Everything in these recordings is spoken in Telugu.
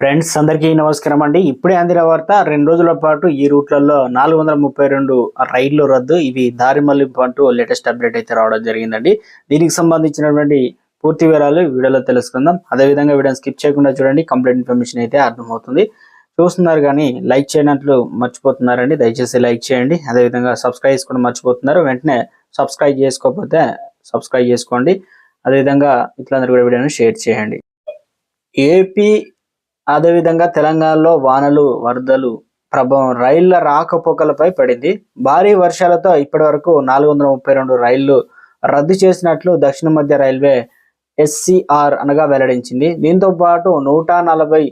ఫ్రెండ్స్ అందరికీ నమస్కారం అండి. ఇప్పుడే అందిన వార్త రెండు రోజుల పాటు ఈ రూట్లలో నాలుగు వందల ముప్పై రెండు రైళ్ళు రద్దు ఇవి దారి మళ్ళింపు అంటూ లేటెస్ట్ అప్డేట్ అయితే రావడం జరిగిందండి. దీనికి సంబంధించినటువంటి పూర్తి వివరాలు వీడియోలో తెలుసుకుందాం. అదేవిధంగా వీడియోని స్కిప్ చేయకుండా చూడండి కంప్లీట్ ఇన్ఫర్మేషన్ అయితే అర్థమవుతుంది. చూస్తున్నారు కానీ లైక్ చేయనట్లు మర్చిపోతున్నారండి దయచేసి లైక్ చేయండి. అదేవిధంగా సబ్స్క్రైబ్ చేసుకోవడం మర్చిపోతున్నారు వెంటనే సబ్స్క్రైబ్ చేసుకోకపోతే సబ్స్క్రైబ్ చేసుకోండి. అదేవిధంగా ఇట్లందరూ కూడా వీడియోని షేర్ చేయండి. ఏపీ అదేవిధంగా తెలంగాణలో వానలు వరదలు ప్రభావం రైళ్ళ రాకపోకలపై పడింది. భారీ వర్షాలతో ఇప్పటి వరకు నాలుగు వందల ముప్పై రెండు రైళ్ళు రద్దు చేసినట్లు దక్షిణ మధ్య రైల్వే ఎస్సీఆర్ అనగా వెల్లడించింది. దీంతో పాటు నూట నలభై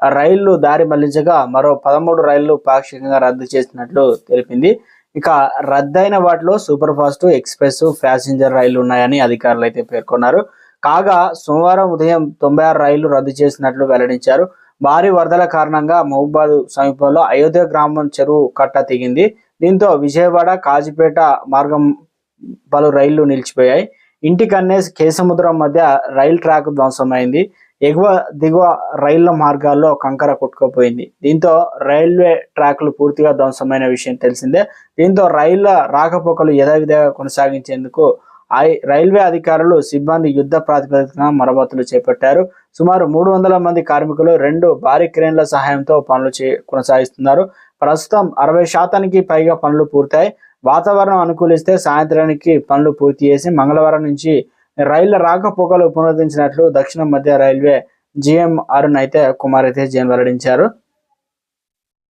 రైళ్ళు దారి మళ్ళించగా మరో పదమూడు రైళ్ళు పాక్షికంగా రద్దు చేసినట్లు తెలిపింది. ఇక రద్దయిన వాటిలో సూపర్ ఫాస్ట్ ఎక్స్ప్రెస్ ప్యాసింజర్ రైళ్ళు ఉన్నాయని అధికారులు అయితే పేర్కొన్నారు. కాగా సోమవారం ఉదయం తొంభై ఆరు రైళ్ళు రద్దు చేసినట్లు వెల్లడించారు. భారీ వరదల కారణంగా మహబూబాద్ సమీపంలో అయోధ్య గ్రామం చెరువు కట్ట తెగింది. దీంతో విజయవాడ కాజిపేట మార్గం పలు రైళ్ళు నిలిచిపోయాయి. ఇంటికన్నే కేసముద్రం మధ్య రైల్ ట్రాక్ ధ్వంసమైంది. ఎగువ దిగువ రైళ్ళ మార్గాల్లో కంకర కొట్టుకుపోయింది. దీంతో రైల్వే ట్రాక్లు పూర్తిగా ధ్వంసమైన విషయం తెలిసిందే. దీంతో రైళ్ళ రాకపోకలు యథావిధిగా కొనసాగించేందుకు రైల్వే అధికారులు సిబ్బంది యుద్ధ ప్రాతిపదికన మరమ్మతులు చేపట్టారు. సుమారు మూడు వందల మంది కార్మికులు రెండు భారీ క్రేన్ల సహాయంతో పనులు చే కొనసాగిస్తున్నారు. ప్రస్తుతం అరవై శాతానికి పైగా పనులు పూర్తయి. వాతావరణం అనుకూలిస్తే సాయంత్రానికి పనులు పూర్తి చేసి మంగళవారం నుంచి రైళ్ళ రాకపోకలు పునరుద్ధరించినట్లు దక్షిణ మధ్య రైల్వే జిఎంఆర్ను అయితే కుమార్ అయితే జైన్ వెల్లడించారు.